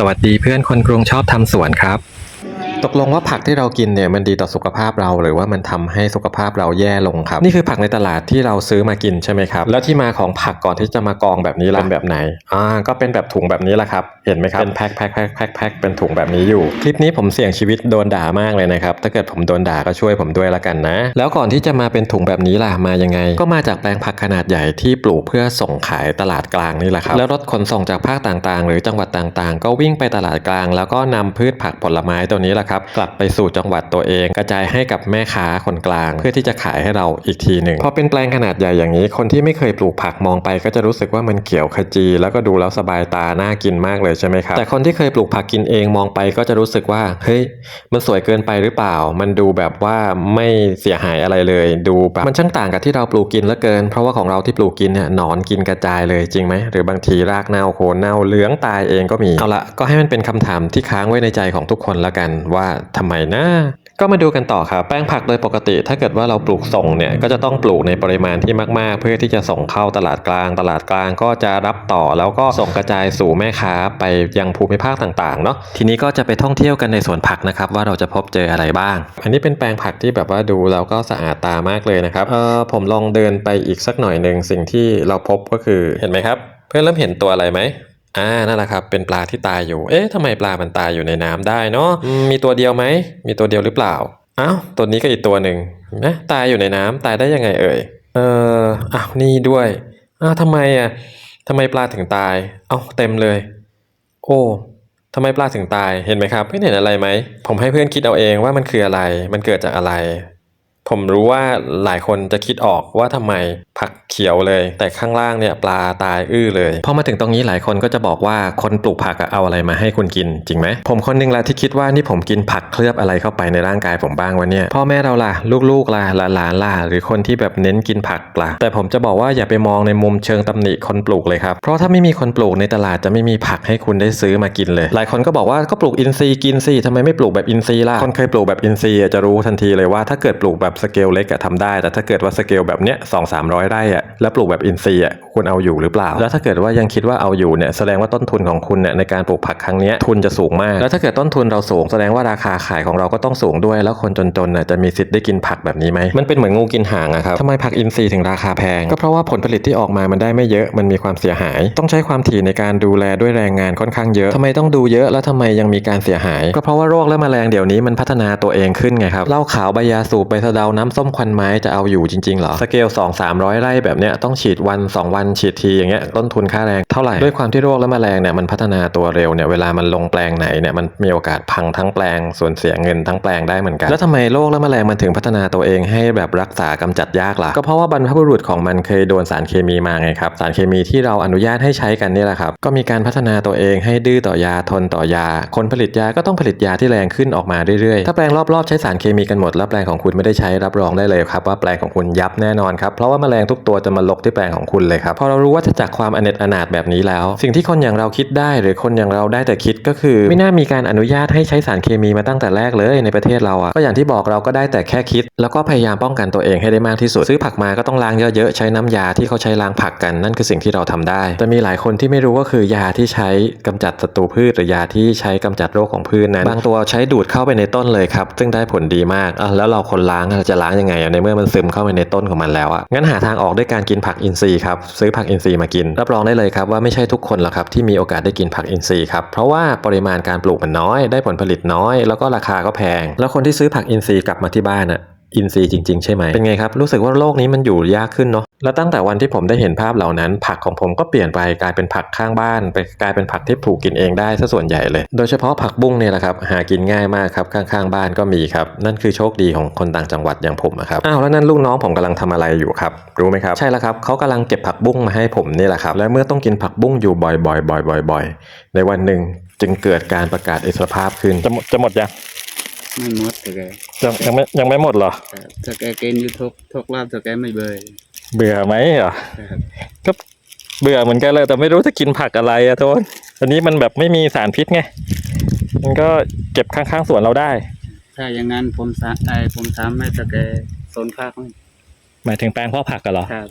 สวัสดีเพื่อนคนกรุงชอบทำสวนครับ ตกลงว่าผักที่เรากินเนี่ยมันดีต่อสุขภาพเราหรือว่ามันทำให้สุขภาพเราแย่ลงครับ นี่คือผักในตลาดที่เราซื้อมากินใช่ไหมครับ แล้วที่มาของผักก่อนที่จะมากองแบบนี้ล่ะเป็นแบบไหนอ่าก็เป็นแบบถุงแบบนี้แหละครับ เห็นไหมครับเป็นแพ็คแพ็คแพ็คแพ็คแพ็คเป็นถุงแบบนี้อยู่ คลิปนี้ผมเสี่ยงชีวิตโดนด่ามากเลยนะครับ ถ้าเกิดผมโดนด่าก็ช่วยผมด้วยละกันนะ แล้วก่อนที่จะมาเป็นถุงแบบนี้ล่ะมายังไง ก็มาจากแปลงผักขนาดใหญ่ที่ปลูกเพื่อส่งขายตลาดกลางนี่แหละครับ แล้วรถขนส่งจากภาคต่างๆ หรือจังหวัดต่างๆ ก็วิ่งไปตลาดกลาง แล้วก็นำพืชผักผลไม้ตัวนี้แหละครับกลับไปสู่จังหวัดตัวเอง กระจายให้กับแม่ค้าคนกลาง เพื่อที่จะขายให้เราอีกทีหนึ่งพอเป็นแปลงขนาดใหญ่อย่างนี้ คนที่ไม่เคยปลูกผักมองไป ก็จะรู้สึกว่ามันเขียวขจี แล้วก็ดูแล้วสบายตาน่ากินมากเลยใช่ไหมครับแต่คนที่เคยปลูกผักกินเองมองไปก็จะรู้สึกว่าเฮ้ยมันสวยเกินไปหรือเปล่า มันดูแบบว่าไม่เสียหายอะไรเลย ดูแบบมันช่างต่างกับที่เราปลูกกินเหลือเกิน เพราะว่าของเราที่ปลูกกินเนี่ยหนอนกินกระจายเลยจริงไหมหรือบางทีรากเน่าโคนเน่าเหลืองตายเองก็มีเอาละก็ให้มันเป็นคำถามที่ค้างไว้ในใจของทุกคนละกันว่า่าทำไมนะก็มาดูกันต่อครับแป้งผักโดยปกติ ถ้าเกิดว่าเราปลูกส่งเนี่ยก็จะต้องปลูกในปริมาณที่มาก ๆ เพื่อที่จะส่งเข้าตลาดกลาง ตลาดกลางก็จะรับต่อแล้วก็ส่งกระจายสู่แม่ค้าไปยังภูมิภาคต่างๆเนาะทีนี้ก็จะไปท่องเที่ยวกันในสวนผักนะครับว่าเราจะพบเจออะไรบ้าง อันนี้เป็นแปลงผักที่แบบว่าดูแล้วก็สะอาดตามากเลยนะครับเออผมลองเดินไปอีกสักหน่อยหนึ่งสิ่งที่เราพบก็คือเห็นไหมครับ เพื่อนเริ่มเห็นตัวอะไรไหม อ่านั่นแหละครับ เป็นปลาที่ตายอยู่ เอ๊ะทำไมปลามันตายอยู่ในน้ำได้เนาะอืมมีตัวเดียวไหม มีตัวเดียวหรือเปล่าอ้าวตัวนี้ก็อีกตัวหนึ่งนะตายอยู่ในน้ำตายได้ยังไงเอ่ย เอออ้าวนี่ด้วยอ้าวทำไมอะทำไมปลาถึงตาย เอ้าเต็มเลย โอ้ทำไมปลาถึงตายเห็นไหมครับไม่เห็นอะไรไหมผมให้เพื่อนคิดเอาเองว่ามันคืออะไร มันเกิดจากอะไร ผมรู้ว่าหลายคนจะคิดออกว่าทำไมผักเขียวเลย แต่ข้างล่างเนี่ยปลาตายอื้อเลยพอมาถึงตรงนี้หลายคนก็จะบอกว่าคนปลูกผักเอาอะไรมาให้คุณกินจริงไหมผมคนหนึงละที่คิดว่านี่ผมกินผักเคลือบอะไรเข้าไปในร่างกายผมบ้างวะเนี่ยพ่อแม่เราล่ะลูกๆล่ะหลานๆล่ะหรือคนที่แบบเน้นกินผักล่ะแต่ผมจะบอกว่าอย่าไปมองในมุมเชิงตำหนิคนปลูกเลยครับเพราะถ้าไม่มีคนปลูกในตลาดจะไม่มีผักให้คุณได้ซื้อมากินเลย หลายคนก็บอกว่าก็ปลูกอินทรีย์กินสิทำไมไม่ปลูกแบบอินทรีย์ล่ะคนเคยปลูกแบบอินทรีย์จะรู้ทันทีเลยว่าถ้าเกิดปลูกแบบสเกลเล็กอะทำได้ แต่ถ้าเกิดว่าสเกลแบบเนี้ยสองสามร้อยไร่อะแล้วปลูกแบบอินทรีย์อะคุณเอาอยู่หรือเปล่า แล้วถ้าเกิดว่ายังคิดว่าเอาอยู่เนี่ยแสดงว่าต้นทุนของคุณเนี่ยในการปลูกผักครั้งเนี้ยทุนจะสูงมาก แล้วถ้าเกิดต้นทุนเราสูงแสดงว่าราคาขายของเราก็ต้องสูงด้วย แล้วคนจนๆน่ะจะมีสิทธิ์ได้กินผักแบบนี้ไหมมันเป็นเหมือนงูกินหางอะครับทำไมผักอินทรีย์ถึงราคาแพงก็เพราะว่าผลผลิตที่ออกมามันได้ไม่เยอะมันมีความเสียหาย ต้องใช้ความถี่ในการดูแลด้วยแรงงานค่อนข้างเยอะทำไมต้องดูเยอะแล้วทำไมยังมีการเสียหาย ก็เพราะว่าโรคและแมลงเดี๋ยวนี้มันพัฒนาตัวเองขึ้นไงครับเหล้าขาวใบยาสูบใบสะเดาน้ำส้มควันไม้จะเอาอยู่จริงๆเหรอ สเกล 2 3 0 0 ไร่แบบเนี้ยต้องฉีดวัน 2 วันฉีดทีอย่างเงี้ยต้นทุนค่าแรงเท่าไหร่ ด้วยความที่โรคและแมลงเนี่ยมันพัฒนาตัวเร็วเนี่ยเวลามันลงแปลงไหนเนี่ยมันมีโอกาสพังทั้งแปลงส่วนเสียเงินทั้งแปลงได้เหมือนกัน แล้วทำไมโรคและแมลงมันถึงพัฒนาตัวเองให้แบบรักษากำจัดยากล่ะ ก็เพราะว่าบรรพบุรุษของมันเคยโดนสารเคมีมาไงครับ สารเคมีที่เราอนุญาตให้ใช้กันนี่แหละครับ ก็มีการพัฒนาตัวเองให้ดื้อต่อยาทนต่อยา คนผลิตยาก็ต้องผลิตยาที่แรงขึ้นออกมาเรื่อยๆ ถ้าแปลงรอบๆใช้สารเคมีกันหมดแล้วแปลงของคุณไม่ได้ใช้รับรองได้เลยครับว่าแปลงของคุณยับแน่นอนครับเพราะว่าแมลงทุกตัวจะมาลกที่แปลงของคุณเลยครับพอเรารู้ว่าจะจากความอเนจอนาถแบบนี้แล้ว สิ่งที่คนอย่างเราคิดได้หรือคนอย่างเราได้แต่คิดก็คือ ไม่น่ามีการอนุญาตให้ใช้สารเคมีมาตั้งแต่แรกเลยในประเทศเราอะก็อย่างที่บอกเราก็ได้แต่แค่คิด แล้วก็พยายามป้องกันตัวเองให้ได้มากที่สุดซื้อผักมาก็ต้องล้างเยอะๆใช้น้ำยาที่เขาใช้ล้างผักกันนั่นคือสิ่งที่เราทำได้ แต่มีหลายคนที่ไม่รู้ก็คือยาที่ใช้กำจัดศัตรูพืชหรือยาที่ใช้กำจัดโรคของพืชนั้นบางตัวใช้ดูดเข้าไปในต้นเลยครับซึ่งได้ผลดีมากอะแล้วเราคนล้างจะล้างยังไงอะในเมื่อมันซึมเข้าไปในต้นของมันแล้วอะงั้นหาทางออกด้วยการกินผักอินทรีย์ครับซื้อผักอินทรีย์มากินรับรองได้เลยครับว่าไม่ใช่ทุกคนหรอกครับที่มีโอกาสได้กินผักอินทรีย์ครับเพราะว่าปริมาณการปลูกมันน้อย ได้ผลผลิตน้อย แล้วก็ราคาก็แพง แล้วคนที่ซื้อผักอินทรีย์กลับมาที่บ้านอะ อินทรีย์จริง ๆ ใช่ไหมเป็นไงครับ รู้สึกว่าโลกนี้มันอยู่ยากขึ้นเนาะแล้วตั้งแต่วันที่ผมได้เห็นภาพเหล่านั้น ผักของผมก็เปลี่ยนไปกลายเป็นผักข้างบ้านไปกลายเป็นผักที่ปลูกกินเองได้ซะส่วนใหญ่เลย โดยเฉพาะผักบุ้งเนี่ยแหละครับหากินง่ายมากครับข้างๆบ้านก็มีครับนั่นคือโชคดีของคนต่างจังหวัดอย่างผมอะครับอ้าวแล้วนั่นลูกน้องผมกำลังทำอะไรอยู่ครับรู้ไหมครับใช่แล้วครับเขากำลังเก็บผักบุ้งมาให้ผมนี่แหละครับและเมื่อต้องกินผักบุ้งอยู่บ่อยๆบ่อยๆบ่อยๆในวันหนึ่งจึงเกิดการประกาศอิสรภาพขึ้นจะหมดจะหมดยัง ไม่หมดแต่แกยังยังไม่ยังไม่หมดเหรอแต่ถ้าแกกินอยู่ทุกทุกรอบแต่แกไม่เบื่อเบื่อไหมเหรอครับก็เบื่อเหมือนกันเลยแต่ไม่รู้จะกินผักอะไรอะโทนอันนี้มันแบบไม่มีสารพิษไงมันก็เก็บข้างๆสวนเราได้ ถ้าอย่างนั้นผมสาไอผมถามให้แต่แกสนภาคไหมหมายถึงแปลงเพาะผักกันเหรอครับ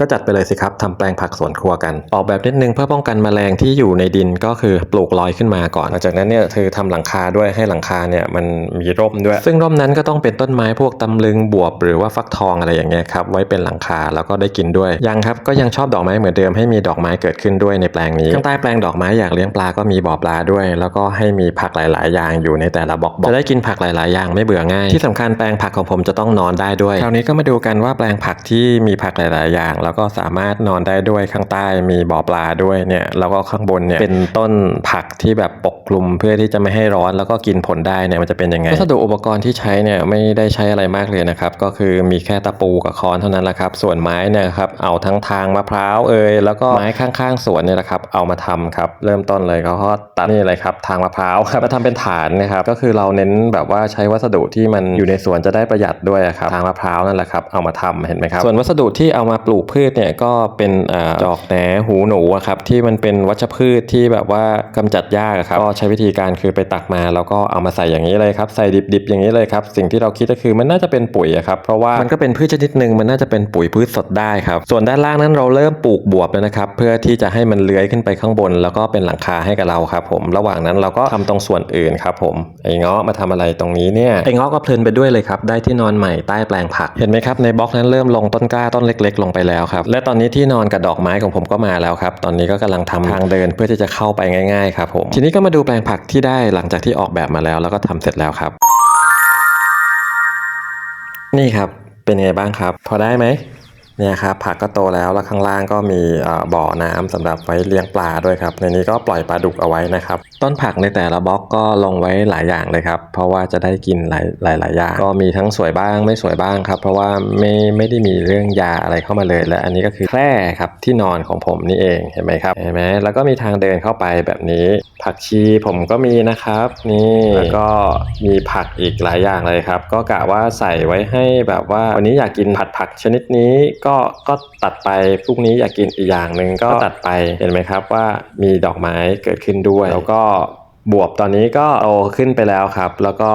ก็จัดไปเลยสิครับทำแปลงผักสวนครัวกัน ออกแบบนิดนึงเพื่อป้องกันแมลงที่อยู่ในดินก็คือปลูกลอยขึ้นมาก่อนหลังจากนั้นเนี่ยเธอทำหลังคาด้วยให้หลังคาเนี่ยมันมีร่มด้วย ซึ่งร่มนั้นก็ต้องเป็นต้นไม้พวกตำลึงบวบหรือว่าฟักทองอะไรอย่างเงี้ยครับไว้เป็นหลังคาแล้วก็ได้กินด้วยยังครับก็ยังชอบดอกไม้เหมือนเดิมให้มีดอกไม้เกิดขึ้นด้วยในแปลงนี้ข้างใต้แปลงดอกไม้อยากเลี้ยงปลาก็มีบ่อปลาด้วย แล้วก็ให้มีผักหลาย ๆ อย่างอยู่ในแต่ละบล็อกๆจะได้กินผักหลาย ๆ อย่างไม่เบื่อง่ายที่สำคัญแปลงผักของผมจะต้องนอนได้ด้วยคราวนี้ก็มาดูกันว่าแปลงผักที่มีผักหลาย ๆ อย่างแล้วก็สามารถนอนได้ด้วยข้างใต้มีบ่อปลาด้วยเนี่ยแล้วก็ข้างบนเนี่ยเป็นต้นผักที่แบบปกคลุมเพื่อที่จะไม่ให้ร้อนแล้วก็กินผลได้เนี่ยมันจะเป็นยังไงวัสดุอุปกรณ์ที่ใช้เนี่ยไม่ได้ใช้อะไรมากเลยนะครับ ก็คือมีแค่ตะปูกับค้อนเท่านั้นแหละครับ ส่วนไม้เนี่ยครับเอาทั้งทางมะพร้าวเอ่ยแล้วก็ไม้ข้างๆสวนเนี่ยแหละครับเอามาทำครับเริ่มต้นเลยเขาก็ตัดนี่เลยครับทางมะพร้าวครับมาทำเป็นฐานนะครับก็คือเราเน้นแบบว่าใช้วัสดุที่มันอยู่ในสวนจะได้ประหยัดด้วยครับทางมะพร้าวนั่นแหละครับเอามาทำเห็นไหมครับส่วนวัสดุที่เอามาปลูกพืชเนี่ยก็เป็นอ่าจอกแหนหูหนูอะครับที่มันเป็นวัชพืชที่แบบว่ากำจัดยากอะครับก็ใช้วิธีการคือไปตักมา แล้วก็เอามาใส่อย่างนี้เลยครับใส่ดิบๆอย่างนี้เลยครับสิ่งที่เราคิดก็คือมันน่าจะเป็นปุ๋ยอะครับเพราะว่ามันก็เป็นพืชชนิดหนึ่งมันน่าจะเป็นปุ๋ยพืชสดได้ครับส่วนด้านล่างนั้นเราเริ่มปลูกบวบแล้วนะครับเพื่อที่จะให้มันเลื้อยขึ้นไปข้างบน แล้วก็เป็นหลังคาให้กับเราครับผมระหว่างนั้นเราก็ทำตรงส่วนอื่นครับผมไอ้เงาะมาทำอะไรตรงนี้เนี่ยไอ้เงาะก็เพลินไปด้วยเลยครับได้ที่นอนใหม่ใต้แปลงผักเห็นไหมครับในบล็อกนั้นเริ่มลงต้นกล้าต้นเล็ก ๆ ลงไปแล้วครับ และตอนนี้ที่นอนกับดอกไม้ของผมก็มาแล้วครับ ตอนนี้ก็กำลังทำทางเดินเพื่อที่จะเข้าไปง่ายๆครับผมทีนี้ก็มาดูแปลงผักที่ได้หลังจากที่ออกแบบมาแล้ว แล้วก็ทำเสร็จแล้วครับ นี่ครับเป็นไงบ้างครับ พอได้ไหม เนี่ยครับผักก็โตแล้วแล้วข้างล่างก็มีบ่อบ่อน้ำสำหรับไว้เลี้ยงปลาด้วยครับ ในนี้ก็ปล่อยปลาดุกเอาไว้นะครับ ต้นผักในแต่ละบล็อกก็ลงไว้หลายอย่างเลยครับ เพราะว่าจะได้กินหลายหลายหลายอย่าง ก็มีทั้งสวยบ้างไม่สวยบ้างครับ เพราะว่าไม่ไม่ได้มีเรื่องยาอะไรเข้ามาเลย และอันนี้ก็คือแคร่ครับที่นอนของผมนี่เองเห็นไหมครับเห็นไหมแล้วก็มีทางเดินเข้าไปแบบนี้ ผักชีผมก็มีนะครับนี่แล้วก็มีผักอีกหลายอย่างเลยครับ ก็กะว่าใส่ไว้ให้แบบว่าวันนี้อยากกินผัดผักชนิดนี้ก็ก็ตัดไปพรุ่งนี้อยากกินอีกอย่างหนึ่งก็ตัดไปเห็นไหมครับว่ามีดอกไม้เกิดขึ้นด้วย แล้วก็ บวบตอนนี้ก็โตขึ้นไปแล้วครับ แล้วก็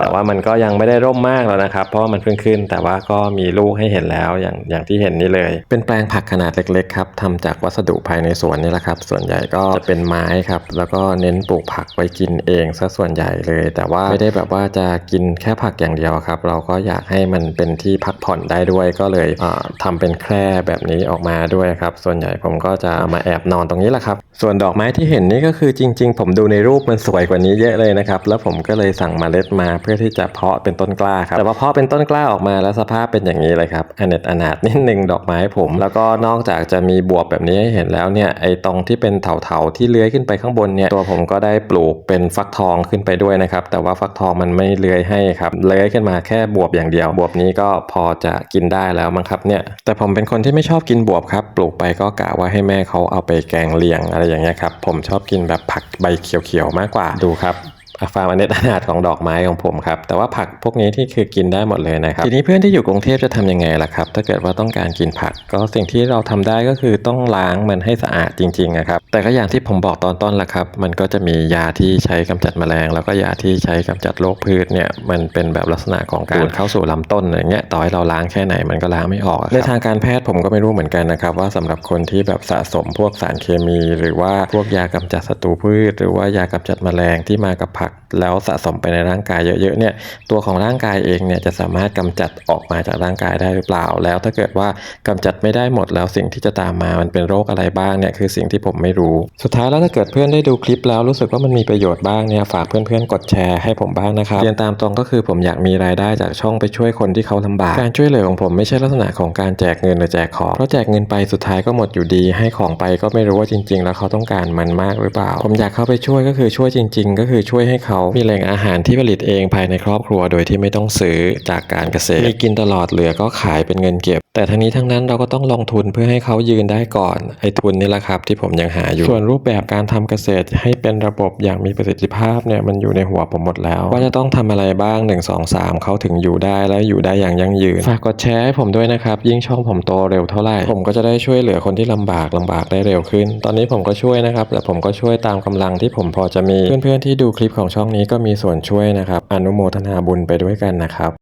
แต่ว่ามันก็ยังไม่ได้ร่มมากแล้วนะครับ เพราะว่ามันเพิ่งขึ้น แต่ว่าก็มีลูกให้เห็นแล้วอย่างอย่างที่เห็นนี่เลย เป็นแปลงผักขนาดเล็กๆครับทำจากวัสดุภายในสวนนี่แหละครับ ส่วนใหญ่ก็จะเป็นไม้ครับ แล้วก็เน้นปลูกผักไว้กินเองซะส่วนใหญ่เลย แต่ว่าไม่ได้แบบว่าจะกินแค่ผักอย่างเดียวครับ เราก็อยากให้มันเป็นที่พักผ่อนได้ด้วย ก็เลยเอ่อทำเป็นแคร่แบบนี้ออกมาด้วยครับ ส่วนใหญ่ผมก็จะมาแอบนอนตรงนี้แหละครับ ส่วนดอกไม้ที่เห็นนี่ก็คือจริง ๆ ผมดูในรููปมันสวยกว่านี้เยอะเลยนะครับ แล้วผมก็เลยสั่งเมล็ดมาเพื่อที่จะเพาะเป็นต้นกล้าครับแต่ว่าเพาะเป็นต้นกล้าออกมาแล้วสภาพเป็นอย่างนี้เลยครับอเนตอนาถนิดนึงดอกไม้ผม แล้วก็นอกจากจะมีบวบแบบนี้ให้เห็นแล้วเนี่ยไอ้ตรงที่เป็นเถาๆที่เลื้อยขึ้นไปข้างบนเนี่ยตัวผมก็ได้ปลูกเป็นฟักทองขึ้นไปด้วยนะครับแต่ว่าฟักทองมันไม่เลื้อยให้ครับเลื้อยขึ้นมาแค่บวบอย่างเดียว บวบนี้ก็พอจะกินได้แล้วมั้งครับเนี่ยแต่ผมเป็นคนที่ไม่ชอบกินบวบครับปลูกไปก็กะว่าให้แม่เขาเอาไปแกงเลียงอะไรอย่างเงี้ยครับผมชอบกินแบบผักใบเขียวขียวมากกว่าดูครับ ฟาร์มอเนตอนาถของดอกไม้ของผมครับ แต่ว่าผักพวกนี้ที่คือกินได้หมดเลยนะครับ ทีนี้เพื่อนที่อยู่กรุงเทพจะทำยังไงล่ะครับ ถ้าเกิดว่าต้องการกินผัก ก็สิ่งที่เราทำได้ก็คือต้องล้างมันให้สะอาดจริงๆนะครับ แต่ก็อย่างที่ผมบอกตอนต้นละครับ มันก็จะมียาที่ใช้กำจัดแมลง แล้วก็ยาที่ใช้กำจัดโรคพืชเนี่ย มันเป็นแบบลักษณะของการดูดเข้าสู่ลำต้นอย่างเงี้ย ต่อให้เราล้างแค่ไหนมันก็ล้างไม่ออก ในทางการแพทย์ผมก็ไม่รู้เหมือนกันนะครับว่าสำหรับคนที่แบบสะสมพวกสารเคมี หรือว่าพวกยากำจัดศัตรูพืช หรือว่ายากำจัดแมลงที่มากับผัก back. แล้วสะสมไปในร่างกายเยอะๆเนี่ยตัวของร่างกายเองเนี่ยจะสามารถกำจัดออกมาจากร่างกายได้หรือเปล่า แล้วถ้าเกิดว่ากำจัดไม่ได้หมดแล้วสิ่งที่จะตามมามันเป็นโรคอะไรบ้างเนี่ยคือสิ่งที่ผมไม่รู้ สุดท้ายแล้วถ้าเกิดเพื่อนได้ดูคลิปแล้วรู้สึกว่ามันมีประโยชน์บ้างเนี่ยฝากเพื่อนๆกดแชร์ให้ผมบ้างนะครับเรียนตามตรงก็คือผมอยากมีรายได้จากช่องไปช่วยคนที่เขาลำบาก การช่วยเหลือของผมไม่ใช่ลักษณะของการแจกเงินหรือแจกของเพราะแจกเงินไปสุดท้ายก็หมดอยู่ดี ให้ของไปก็ไม่รู้ว่าจริง ๆ แล้วเขาต้องการมันมากหรือเปล่า ผมอยากเข้าไปช่วยก็คือช่วยจริง ๆ ก็คือช่วยให้เขามีแหล่งอาหารที่ผลิตเองภายในครอบครัวโดยที่ไม่ต้องซื้อจากการเกษตร มีกินตลอดเหลือก็ขายเป็นเงินเก็บ แต่ทั้งนี้ทั้งนั้นเราก็ต้องลงทุนเพื่อให้เขายืนได้ก่อนไอ้ทุนนี่แหละครับที่ผมยังหาอยู่ ส่วนรูปแบบการทำเกษตรให้เป็นระบบอย่างมีประสิทธิภาพเนี่ยมันอยู่ในหัวผมหมดแล้ว ว่าจะต้องทำอะไรบ้าง 1 2 3 เขาถึงอยู่ได้และอยู่ได้อย่างยั่งยืนฝากกดแชร์ให้ผมด้วยนะครับยิ่งช่องผมโตเร็วเท่าไหร่ผมก็จะได้ช่วยเหลือคนที่ลำบากลำบากได้เร็วขึ้น ตอนนี้ผมก็ช่วยนะครับแต่ผมก็ช่วยตามกำลังที่ผมพอจะมีเพื่อนๆที่ดูคลิปของช่องนี้ก็มีส่วนช่วยนะครับ อนุโมทนาบุญไปด้วยกันนะครับ